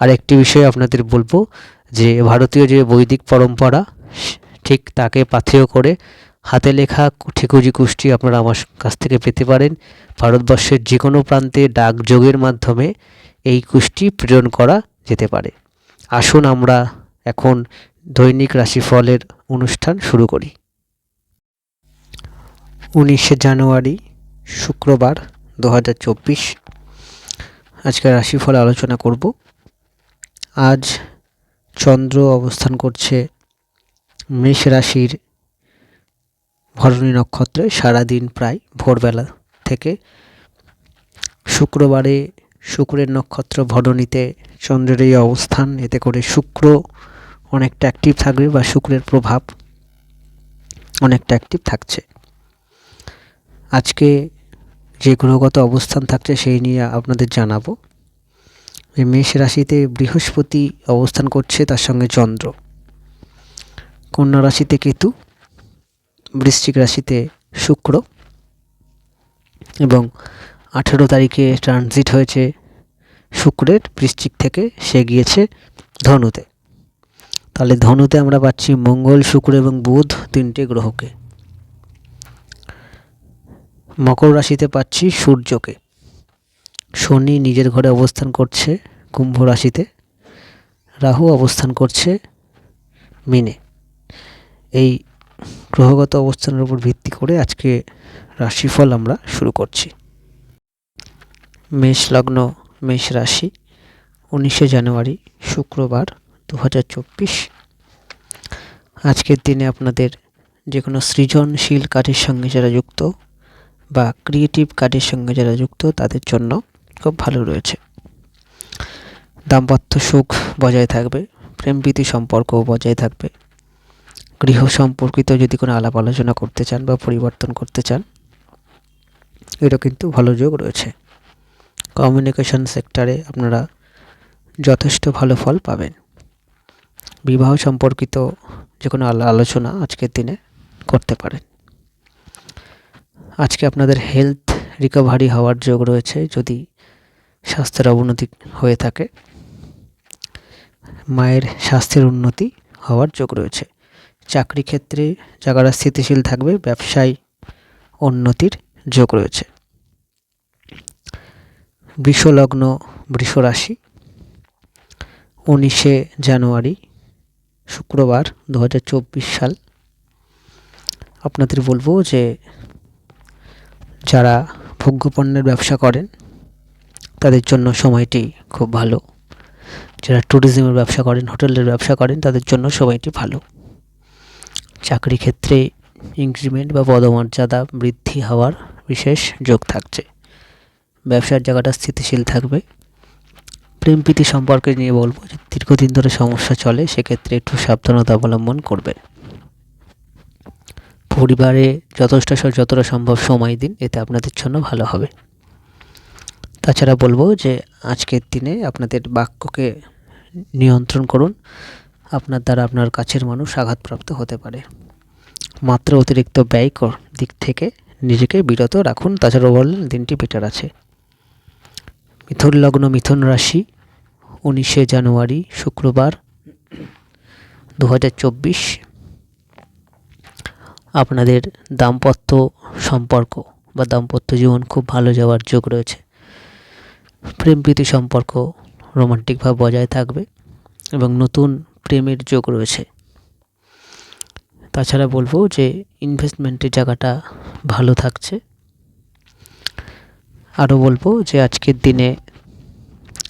আর একটি বিষয় আপনাদের বলব যে ভারতীয় যে বৈদিক পরম্পরা, ঠিক তাকে পাথেয় করে হাতে লেখা ঠিকুজি কুষ্টি আপনারা আমার কাছ থেকে পেতে পারেন। ভারতবর্ষের যে কোনো প্রান্তে ডাকযোগের মাধ্যমে এই কুষ্টি প্রেরণ করা যেতে পারে। আসুন আমরা এখন দৈনিক রাশিফলের অনুষ্ঠান শুরু করি। উনিশে জানুয়ারি, শুক্রবার, দু হাজার চব্বিশ। আজকে রাশিফল আলোচনা করব। আজ চন্দ্র অবস্থান করছে মেষ রাশির ভরণী নক্ষত্রে। সারাদিন প্রায় ভোরবেলা থেকে শুক্রবারে শুক্রের নক্ষত্র ভরণীতে চন্দ্রের এই অবস্থান। এতে করে শুক্র অনেকটা অ্যাক্টিভ থাকবে বা শুক্রের প্রভাব অনেকটা অ্যাক্টিভ থাকছে। আজকে যে গ্রহগত অবস্থান থাকছে সেই নিয়ে আপনাদের জানাব। এই মেষ রাশিতে বৃহস্পতি অবস্থান করছে, তার সঙ্গে চন্দ্র। কন্যা রাশিতে কেতু, বৃশ্চিক রাশিতে শুক্র এবং আঠেরো তারিখে ট্রানজিট হয়েছে শুক্রের, বৃশ্চিক থেকে সে গিয়েছে ধনুতে। তাহলে ধনুতে আমরা পাচ্ছি মঙ্গল, শুক্র এবং বুধ তিনটে গ্রহকে। মকর রাশিতে পাচ্ছি সূর্যকে। শনি নিজের ঘরে অবস্থান করছে কুম্ভ রাশিতে। রাহু অবস্থান করছে মিনে। এই গ্রহগত অবস্থানের উপর ভিত্তি করে আজকে রাশিফল আমরা শুরু করছি। মেষ লগ্ন, মেষ রাশি, উনিশে জানুয়ারি, শুক্রবার দু হাজার চব্বিশ। আজকের দিনে আপনাদের যে কোনো সৃজনশীল কাজের সঙ্গে যারা যুক্ত বা ক্রিয়েটিভ কাজের সঙ্গে যারা যুক্ত, তাদের জন্য খুব ভালো রয়েছে। দাম্পত্য সুখ বজায় থাকবে প্রেমপ্রীতি সম্পর্কও বজায় থাকবে। গৃহ সম্পর্কিত যদি কোনো আলাপ আলোচনা করতে চান বা পরিবর্তন করতে চান এটা কিন্তু ভালো যোগ রয়েছে। কমিউনিকেশন সেক্টরে আপনারা যথেষ্ট ভালো ফল পাবেন। বিবাহ সম্পর্কিত যে কোনো আলোচনা আজকের দিনে করতে পারেন। আজকে আপনাদের হেলথ রিকভারি হওয়ার যোগ রয়েছে যদি স্বাস্থ্যের অবনতি হয়ে থাকে। মায়ের স্বাস্থ্যের উন্নতি হওয়ার যোগ রয়েছে। চাকরি ক্ষেত্রে জায়গাটা স্থিতিশীল থাকবে, ব্যবসায় উন্নতির যোগ রয়েছে। বৃষলগ্ন বৃষ রাশি উনিশে জানুয়ারি, শুক্রবার দু হাজার চব্বিশ সাল। আপনাদের বলব যে, যারা ভোগ্যপণ্যের ব্যবসা করেন তাদের জন্য সময়টি খুব ভালো। যারা ট্যুরিজমের ব্যবসা করেন, হোটেলের ব্যবসা করেন, তাদের জন্য সময়টি ভালো। চাকরি ক্ষেত্রে ইনক্রিমেন্ট বা পদমর্যাদা বৃদ্ধি হওয়ার বিশেষ যোগ থাকছে। ব্যবসার জায়গাটা স্থিতিশীল থাকবে। প্রেম প্রীতি সম্পর্কে নিয়ে বলব যে দীর্ঘদিন ধরে সমস্যা চলে, সেক্ষেত্রে একটু সাবধানতা অবলম্বন করবে। পরিবারে যথেষ্ট যতটা সম্ভব সময় দিন, এতে আপনাদের জন্য ভালো হবে। তাছাড়া বলব যে আজকের দিনে আপনাদের বাক্যকে নিয়ন্ত্রণ করুন। আপনার দ্বারা আপনার কাছের মানুষ আঘাতপ্রাপ্ত হতে পারে। মাত্র অতিরিক্ত ব্যয় দিক থেকে নিজেকে বিরত রাখুন। তাছাড়া বললেন, দিনটি বেটার আছে। মিথুন লগ্ন, মিথুন রাশি, উনিশে জানুয়ারি, শুক্রবার দু হাজার চব্বিশ। আপনাদের দাম্পত্য সম্পর্ক বা দাম্পত্য জীবন খুব ভালো যাওয়ার যোগ রয়েছে। প্রেম প্রীতি সম্পর্ক রোমান্টিকভাবে বজায় থাকবে এবং নতুন প্রেমের যোগ রয়েছে। তাছাড়া বলব যে ইনভেস্টমেন্টের জায়গাটা ভালো থাকছে। আরও বলব যে আজকের দিনে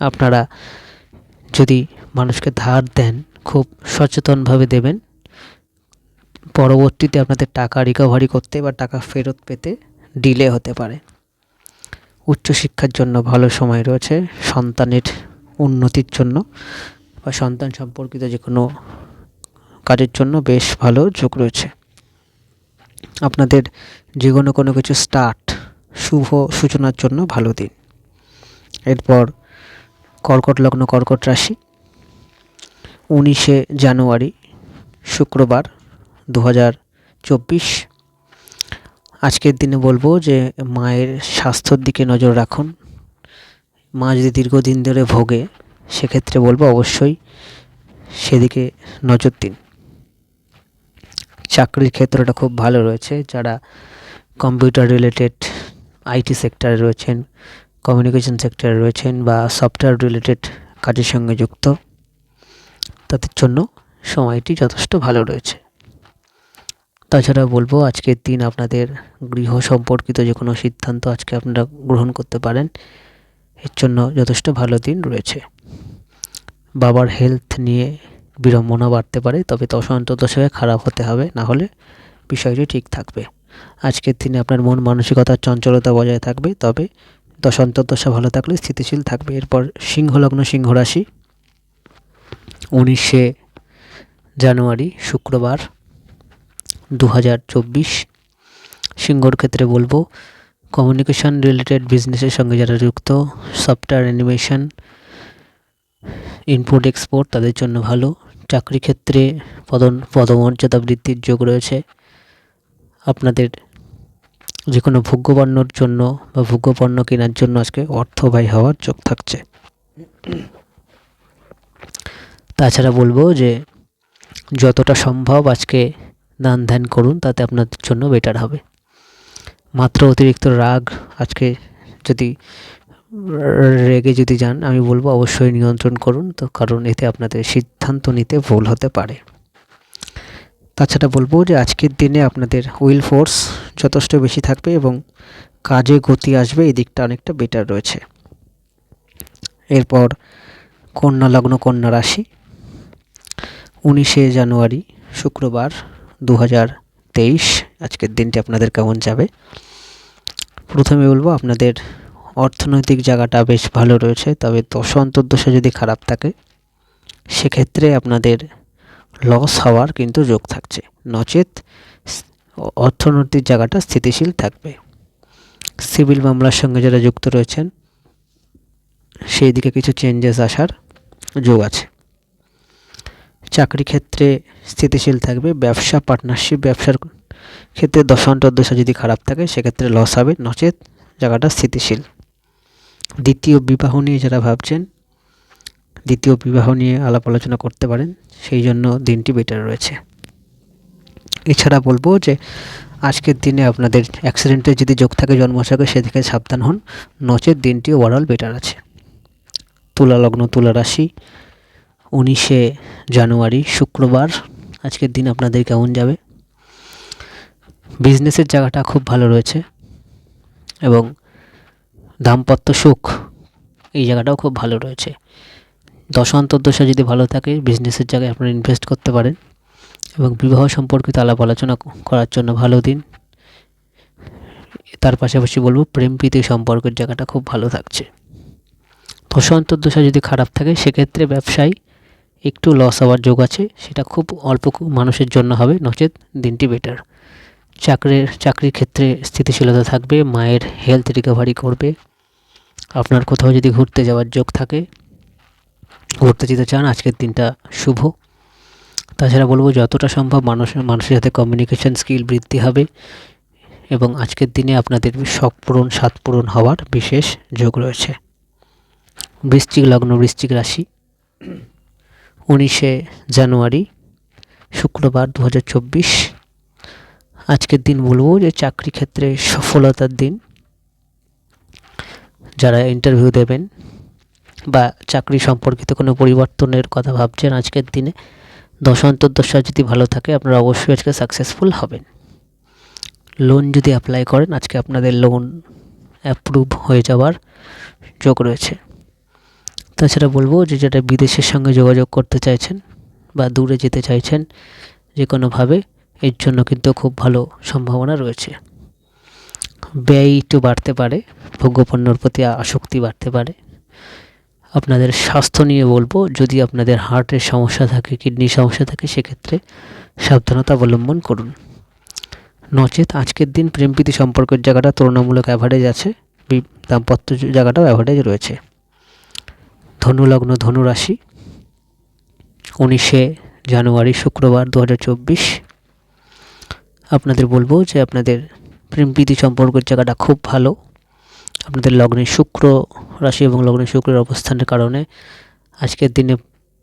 আপনারা যদি মানুষকে ধার দেন, খুব সচেতনভাবে দেবেন। পরবর্তীতে আপনাদের টাকা রিকভারি করতে বা টাকা ফেরত পেতে ডিলে হতে পারে। উচ্চশিক্ষার জন্য ভালো সময় রয়েছে, সন্তানের উন্নতির জন্য বা সন্তান সম্পর্কিত যে কোনো কাজের জন্য বেশ ভালো যোগ রয়েছে। আপনাদের যে কোনো কোনো কিছু স্টার্ট শুভ সূচনার জন্য ভালো দিন। এরপর কর্কট লগ্ন, কর্কট রাশি, উনিশে জানুয়ারি, শুক্রবার দু চব্বিশ আজকের দিনে বলব যে মায়ের স্বাস্থ্যর দিকে নজর রাখুন। মা যদি দীর্ঘদিন ধরে ভোগে, সেক্ষেত্রে বলব অবশ্যই সেদিকে নজর দিন। চাকরির ক্ষেত্রটা খুব ভালো রয়েছে। যারা কম্পিউটার রিলেটেড আইটি সেক্টরে রয়েছেন কমিউনিকেশন সেক্টরে রয়েছেন বা সফটওয়্যার রিলেটেড কাজের সঙ্গে যুক্ত, তাদের জন্য সময়টি যথেষ্ট ভালো রয়েছে। তাছাড়া বলব আজকের দিন আপনাদের গৃহ সম্পর্কিত যে কোনো সিদ্ধান্ত আজকে আপনারা গ্রহণ করতে পারেন। এর জন্য যথেষ্ট ভালো দিন রয়েছে। বাবার হেলথ নিয়ে বিড়ম্বনা বাড়তে পারে, তবে দশায় খারাপ হতে হবে, না হলে বিষয়টি ঠিক থাকবে। আজকের দিনে আপনার মন মানসিকতার চঞ্চলতা বজায় থাকবে, তবে দশান্তর দশা ভালো থাকলে স্থিতিশীল থাকবে। এরপর সিংহলগ্ন সিংহ রাশি উনিশে জানুয়ারি, শুক্রবার দু হাজার চব্বিশ। সিংহর ক্ষেত্রে বলব কমিউনিকেশান রিলেটেড বিজনেসের সঙ্গে যারা যুক্ত সফটওয়্যার অ্যানিমেশন ইনপোর্ট এক্সপোর্ট তাদের জন্য ভালো। চাকরি ক্ষেত্রে পদন, পদমর্যাদা বৃদ্ধির যোগ রয়েছে। আপনাদের যে কোনো ভোগ্যপণ্যর জন্য বা ভোগ্যপণ্য কেনার জন্য আজকে অর্থ ব্যয় হওয়ার যোগ থাকছে। তাছাড়া বলব যে, যতটা সম্ভব আজকে দান ধ্যান করুন, তাতে আপনাদের জন্য বেটার হবে। মাত্র অতিরিক্ত রাগ আজকে যদি রেগে যদি যান, আমি বলব অবশ্যই নিয়ন্ত্রণ করুন, তো কারণ এতে আপনাদের সিদ্ধান্ত নিতে ভুল হতে পারে। তাছাড়া বলব যে আজকের দিনে আপনাদের উইল ফোর্স যথেষ্ট বেশি থাকবে এবং কাজে গতি আসবে, এই দিকটা অনেকটা বেটার রয়েছে। এরপর কন্যা লগ্ন, কন্যা রাশি। উনিশে জানুয়ারি, শুক্রবার দু হাজার তেইশ, আজকের দিনটি আপনাদের কেমন যাবে? প্রথমে বলব, আপনাদের অর্থনৈতিক জায়গাটা বেশ ভালো রয়েছে, তবে দশ অন্তর্দশা যদি খারাপ থাকে, সেক্ষেত্রে আপনাদের লস হওয়ার কিন্তু যোগ থাকছে। নচেত অর্থনৈতিক জায়গাটা স্থিতিশীল থাকবে। সিভিল মামলার সঙ্গে যারা যুক্ত রয়েছেন, সেই দিকে কিছু চেঞ্জেস আসার যোগ আছে। চাকরি ক্ষেত্রে স্থিতিশীল থাকবে, ব্যবসা পার্টনারশিপ ব্যবসার ক্ষেত্রে দশা যদি খারাপ থাকে, সেক্ষেত্রে লস হবে, নচেত জায়গাটা স্থিতিশীল। দ্বিতীয় বিবাহ নিয়ে যারা ভাবছেন, দ্বিতীয় বিবাহ নিয়ে আলাপ আলোচনা করতে পারেন, সেই জন্য দিনটি বেটার রয়েছে। এছাড়া বলব যে, আজকের দিনে আপনাদের অ্যাক্সিডেন্টে যদি যোগ থাকে জন্মসাকে সেদিকে সাবধান হন, নচেত দিনটি ওভারঅল বেটার আছে। তুলা লগ্ন তুলা রাশি উনিশে জানুয়ারি, শুক্রবার। আজকের দিন আপনাদের কেমন যাবে? বিজনেসের জায়গাটা খুব ভালো রয়েছে এবং দাম্পত্য সুখ এই জায়গাটাও খুব ভালো রয়েছে। দশ অন্তর্দশা যদি ভালো থাকে, বিজনেসের জায়গায় আপনারা ইনভেস্ট করতে পারেন এবং বিবাহ সম্পর্কিত আলাপ আলোচনা করার জন্য ভালো দিন। তার পাশাপাশি বলব, প্রেম প্রীতি সম্পর্কের জায়গাটা খুব ভালো থাকছে। দশ অন্তর্দশা যদি খারাপ থাকে, সেক্ষেত্রে ব্যবসায় একটু লস হওয়ার যোগ আছে, সেটা খুব অল্প মানুষের জন্য হবে, নচেত দিনটি বেটার চাকরির চাকরির ক্ষেত্রে স্থিতিশীলতা থাকবে, মায়ের হেলথ রিকভারি করবে। আপনার কোথাও যদি ঘুরতে যাওয়ার যোগ থাকে, ঘুরতে যেতে চান, আজকের দিনটা শুভ। তাছাড়া বলব, যতটা সম্ভব মানুষ মানুষের সাথে কমিউনিকেশান স্কিল বৃদ্ধি হবে এবং আজকের দিনে আপনাদের শখ পূরণ, স্বাদ পূরণ হওয়ার বিশেষ যোগ রয়েছে। বৃশ্চিক লগ্ন, বৃশ্চিক রাশি। উনিশে জানুয়ারি, শুক্রবার দু হাজার চব্বিশ। আজকের দিন বলব যে চাকরি ক্ষেত্রে সফলতার দিন। যারা ইন্টারভিউ দেবেন বা চাকরি সম্পর্কিত কোনো পরিবর্তনের কথা ভাবছেন আজকের দিনে দশ অন্তর্দশা যদি ভালো থাকে, আপনারা অবশ্যই আজকে সাকসেসফুল হবেন। লোন যদি অ্যাপ্লাই করেন, আজকে আপনাদের লোন অ্যাপ্রুভ হয়ে যাওয়ার যোগ রয়েছে। তাছাড়া বলব যে যেটা বিদেশের সঙ্গে যোগাযোগ করতে চাইছেন বা দূরে যেতে চাইছেন যে কোনোভাবে এর জন্য কিন্তু খুব ভালো সম্ভাবনা রয়েছে। ব্যয় একটু বাড়তে পারে, ভোগ্যপণ্যর প্রতি আসক্তি বাড়তে পারে। আপনাদের স্বাস্থ্য নিয়ে বলব, যদি আপনাদের হার্টের সমস্যা থাকে, কিডনির সমস্যা থাকে, সেক্ষেত্রে সাবধানতা অবলম্বন করুন। নচেত আজকের দিন প্রেমপ্রীতি সম্পর্কের জায়গাটা তুলনামূলক অ্যাভারেজ আছে দাম্পত্য জায়গাটাও অ্যাভারেজ রয়েছে। ধনু লগ্ন ধনু উনিশে জানুয়ারি শুক্রবার দু হাজার চব্বিশ। আপনাদের বলব যে আপনাদের প্রেমপ্রীতি সম্পর্কের জায়গাটা খুব ভালো। আপনাদের লগ্নে শুক্র রাশি এবং লগ্নে শুক্রের অবস্থানের কারণে আজকের দিনে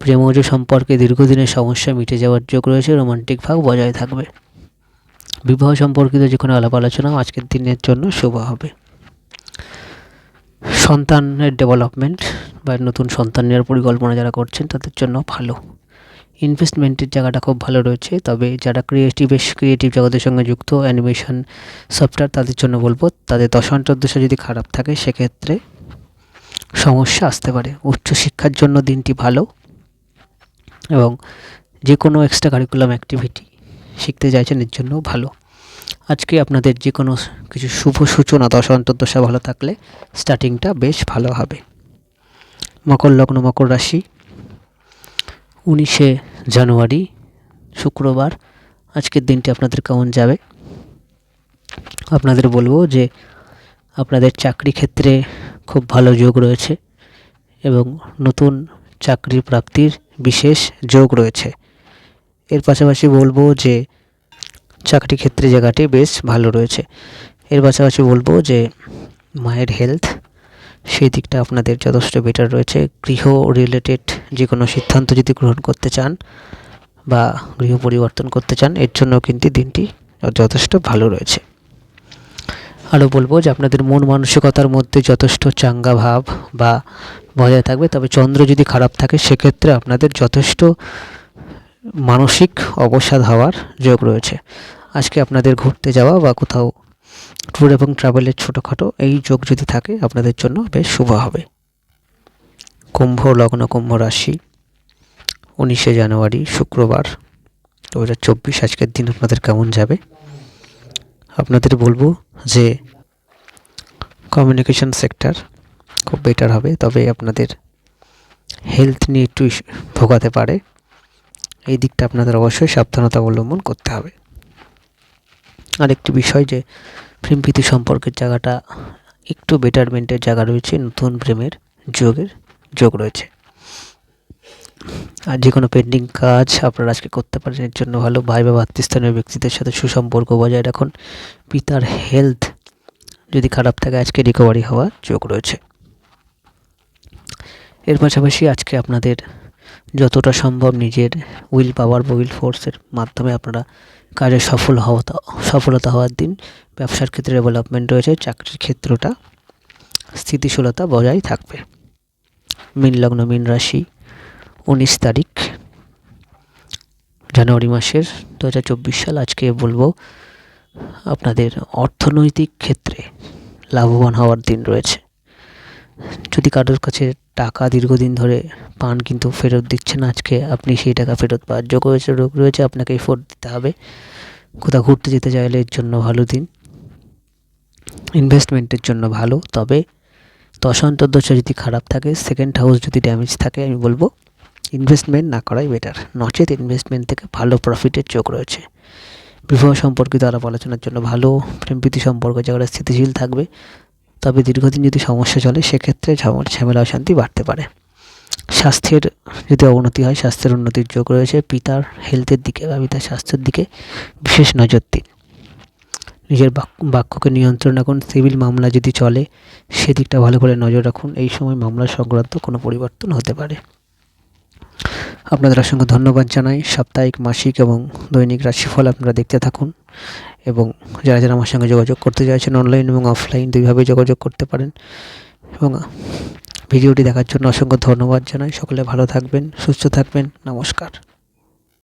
প্রেমজ সম্পর্কে দীর্ঘদিনের সমস্যা মিটে যাওয়ার যোগ রয়েছে, রোমান্টিক ভাব বজায় থাকবে। বিবাহ সম্পর্কিত যে কোনো আলাপ আলোচনাও আজকের দিনের জন্য শুভ হবে। সন্তানের ডেভেলপমেন্ট বা নতুন সন্তান নেওয়ার পরিকল্পনা যারা করছেন, তাদের জন্য ভালো। ইনভেস্টমেন্টের জায়গাটা খুব ভালো রয়েছে, তবে যারা ক্রিয়েটিভ ক্রিয়েটিভ জগতের সঙ্গে যুক্ত অ্যানিমেশন সফটওয়্যার তাদের জন্য বলব, তাদের দশান্তর্দশা যদি খারাপ থাকে, সেক্ষেত্রে সমস্যা আসতে পারে। উচ্চশিক্ষার জন্য দিনটি ভালো এবং যে কোনো এক্সট্রা কারিকুলাম অ্যাক্টিভিটি শিখতে চাইছেন, এর জন্য ভালো। আজকে আপনাদের যে কোনো কিছু শুভ সূচনা, দশা অন্তর্দশা ভালো থাকলে স্টার্টিংটা বেশ ভালো হবে। মকর লগ্ন, মকর রাশি, উনিশে জানুয়ারি, শুক্রবার, আজকের দিনটি আপনাদের কেমন যাবে? আপনাদের বলব যে আপনাদের চাকরি ক্ষেত্রে খুব ভালো যোগ রয়েছে এবং নতুন চাকরি প্রাপ্তির বিশেষ যোগ রয়েছে। এর পাশাপাশি বলব যে চাকরি ক্ষেত্রে জায়গাটি বেশ ভালো রয়েছে। এর পাশাপাশি বলব যে মায়ের হেলথ সেই দিকটা আপনাদের যথেষ্ট বেটার রয়েছে। গৃহ রিলেটেড যে কোনো সিদ্ধান্ত যদি গ্রহণ করতে চান বা গৃহ পরিবর্তন করতে চান, এর জন্য কিন্তু দিনটি যথেষ্ট ভালো রয়েছে। আরও বলব যে আপনাদের মন মানসিকতার মধ্যে যথেষ্ট চাঙ্গা ভাব বা বজায় থাকবে। তবে চন্দ্র যদি খারাপ থাকে, সেক্ষেত্রে আপনাদের যথেষ্ট মানসিক অবসাদ হওয়ার যোগ রয়েছে। আজকে আপনাদের ঘুরতে যাওয়া বা কোথাও ট্যুর এবং ট্রাভেলের ছোটোখাটো এই যোগ যদি থাকে, আপনাদের জন্য বেশ শুভ হবে। কুম্ভ লগ্ন কুম্ভ রাশি, উনিশে জানুয়ারি, শুক্রবার দু হাজার চব্বিশ আজকের দিন আপনাদের কেমন যাবে? আপনাদের বলব যে কমিউনিকেশন সেক্টর খুব বেটার হবে, তবে আপনাদের হেলথ নিয়ে একটু ভোগাতে পারে। এই দিকটা আপনাদের অবশ্যই সাবধানতা অবলম্বন করতে হবে। আরেকটি বিষয় যে প্রেম প্রীতি সম্পর্কের জায়গাটা একটু বেটারমেন্টের জায়গা রয়েছে, নতুন প্রেমের যোগের যোগ রয়েছে। আর যে কোনো পেন্ডিং কাজ আপনারা আজকে করতে পারেন এর জন্য ভালো। ভাই বা ভাতৃস্থানীয় ব্যক্তিদের সাথে সুসম্পর্ক বজায় রাখুন। পিতার হেলথ যদি খারাপ থাকে, আজকে রিকভারি হওয়ার যোগ রয়েছে। এর পাশাপাশি আজকে আপনাদের যতটা সম্ভব নিজের উইল পাওয়ার বা উইল ফোর্সের মাধ্যমে আপনারা কাজে সফল হওয়া সফলতা হওয়ার দিন ব্যবসার ক্ষেত্রে ডেভেলপমেন্ট রয়েছে, চাকরির ক্ষেত্রটা স্থিতিশীলতা বজায় থাকবে। মীন লগ্ন, মীন রাশি, উনিশ তারিখ, জানুয়ারি মাসের দু হাজার চব্বিশ সাল। আজকে বলব, আপনাদের অর্থনৈতিক ক্ষেত্রে লাভবান হওয়ার দিন রয়েছে। যদি কারোর কাছে টাকা দীর্ঘদিন ধরে পান কিন্তু ফেরত দিচ্ছেন। আজকে আপনি সেই টাকা ফেরত পাওয়ার যোগ রয়েছে রোগ রয়েছে, আপনাকে এফোর্ট দিতে হবে। কোথাও ঘুরতে যেতে চাইলে এর জন্য ভালো দিন। ইনভেস্টমেন্টের জন্য ভালো, তবে দশান্তর্দশা যদি খারাপ থাকে সেকেন্ড হাউস যদি ড্যামেজ থাকে, আমি বলব ইনভেস্টমেন্ট না করাই বেটার নচেত ইনভেস্টমেন্ট থেকে ভালো প্রফিটের চোখ রয়েছে। বিবাহ সম্পর্কিত আলাপ আলোচনার জন্য ভালো প্রেমপ্রীতি সম্পর্ক জায়গাটা স্থিতিশীল থাকবে। তবে দীর্ঘদিন যদি সমস্যা চলে, সেক্ষেত্রে ঝামেলা অশান্তি বাড়তে পারে। স্বাস্থ্যের যদি অবনতি হয়, স্বাস্থ্যের উন্নতির যোগ রয়েছে। পিতার হেলথের দিকে বা পিতার স্বাস্থ্যের দিকে বিশেষ নজর দিন। নিজের বাক- বাক্যকে নিয়ন্ত্রণ রাখুন। সিভিল মামলা যদি চলে, সেদিকটা ভালো করে নজর রাখুন। এই সময় মামলা সংক্রান্ত কোনো পরিবর্তন হতে পারে। আপনাদের অসংখ্য ধন্যবাদ জানাই। সাপ্তাহিক, মাসিক এবং দৈনিক রাশিফল আপনারা দেখতে থাকুন। এবং যারা যারা আমার সঙ্গে যোগাযোগ করতে চাইছেন অনলাইন এবং অফলাইন দুইভাবে যোগাযোগ করতে পারেন। এবং ভিডিওটি দেখার জন্য অসংখ্য ধন্যবাদ জানাই। সকলে ভালো থাকবেন, সুস্থ থাকবেন। নমস্কার।